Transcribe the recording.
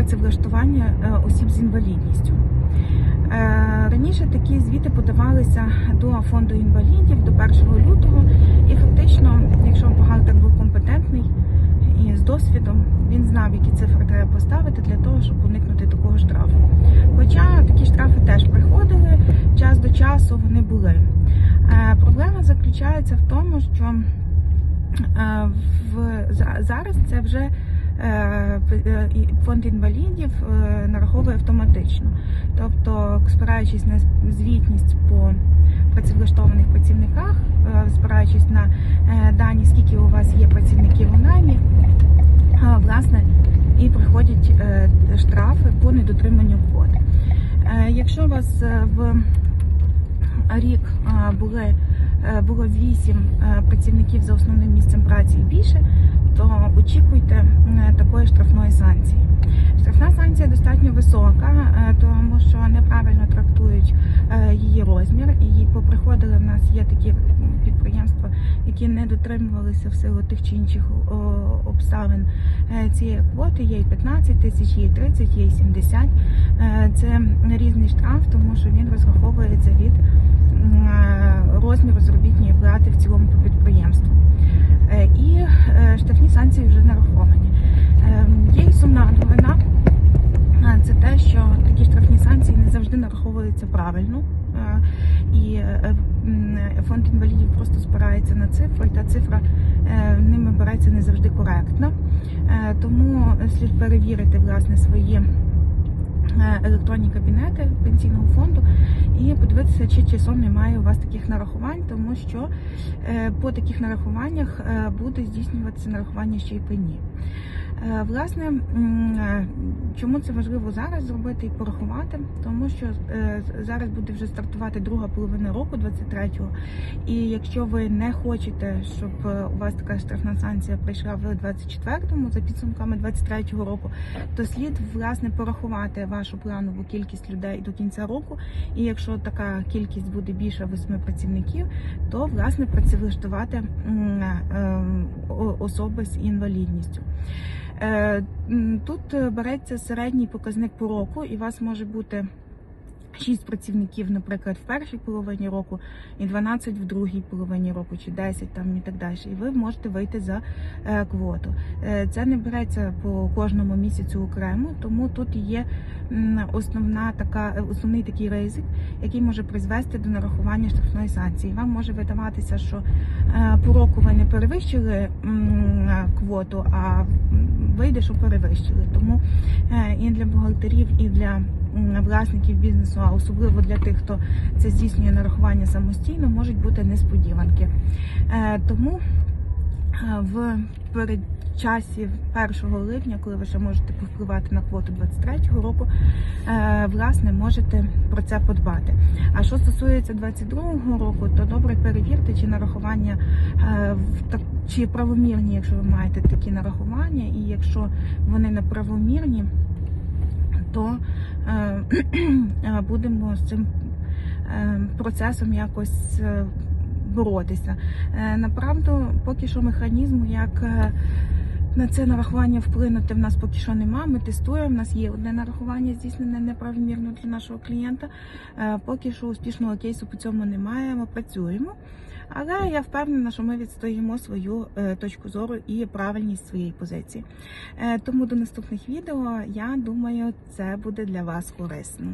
працевлаштування е, осіб з інвалідністю. Е, Раніше такі звіти подавалися до фонду інвалідів до 1 лютого, і фактично, якщо бухгалтер був компетентний і з досвідом, він знав, які цифри треба поставити для того, щоб уникнути такого штрафу. Хоча такі штрафи теж приходили, час до часу вони були. Е, Проблема заключається в тому, що в зараз це вже фонд інвалідів е, нараховує автоматично. Тобто, спираючись на звітність по працевлаштованих працівниках, е, спираючись на е, дані, скільки у вас є працівників у наймі, е, власне, і приходять е, штрафи по недотриманню квот. Е, Якщо у вас е, в рік е, були е, було 8 працівників за основним місцем праці і більше, то очікуйте е, такої штрафної санкції. Штрафна санкція достатньо висока, е, тому що неправильно трактують е, її розмір. І поприходили в нас є такі підприємства, які не дотримувалися в силу тих чи інших обставин цієї квоти. Є і 15 тисяч, є і 30, є і 70. Е, Це різний штраф, тому що він розраховується від розміру заробітної плати в цілому по підприємству. Санкції вже нараховані. Е, Є і сумна новина. Це те, що такі штрафні санкції не завжди нараховуються правильно. Е, І е, фонд інвалідів просто спирається на цифру, і та цифра е, ними береться не завжди коректно. Тому слід перевірити власне свої електронні кабінети пенсійного фонду і подивитися, чи часом немає у вас таких нарахувань, тому що е, по таких нарахуваннях е, буде здійснюватися нарахування ще й пені. Е, Власне, е, чому це важливо зараз зробити і порахувати? Тому що е, зараз буде вже стартувати друга половина року, 23-го. І якщо ви не хочете, щоб у вас така штрафна санкція прийшла в 24-му за підсумками 23-го року, то слід власне порахувати вашу планову кількість людей до кінця року. І якщо така кількість буде більше восьми працівників, то власне працевлаштувати особи з інвалідністю. Е, Тут е, береться середній показник по року, і у вас може бути 6 працівників, наприклад, в першій половині року, і 12 в другій половині року, чи 10 там і так далі. І ви можете вийти за е, квоту. Е, Це не береться по кожному місяцю окремо, тому тут є основна така, основний такий ризик, який може призвести до нарахування штрафної санкції. Вам може видаватися, що е, по року ви не перевищили квоту, а вийде, що перевищили. Тому е, і для бухгалтерів, і для власників бізнесу, а особливо для тих, хто це здійснює нарахування самостійно, можуть бути несподіванки. Е, Тому е, в передчасі 1 липня, коли ви ще можете повпливати на квоту 23-го року, е, власне, можете про це подбати. А що стосується 22-го року, то добре перевірте, чи нарахування чи правомірні, якщо ви маєте такі нарахування, і якщо вони неправомірні, то е, е, будемо з цим е, процесом якось боротися. Направду, поки що механізму, як на це нарахування вплинути в нас поки що нема. Ми тестуємо. У нас є одне нарахування здійснене неправомірно для нашого клієнта. Поки що успішного кейсу по цьому немає. Ми працюємо. Але я впевнена, що ми відстоїмо свою е, точку зору і правильність своєї позиції. Е, Тому до наступних відео я думаю, це буде для вас корисно.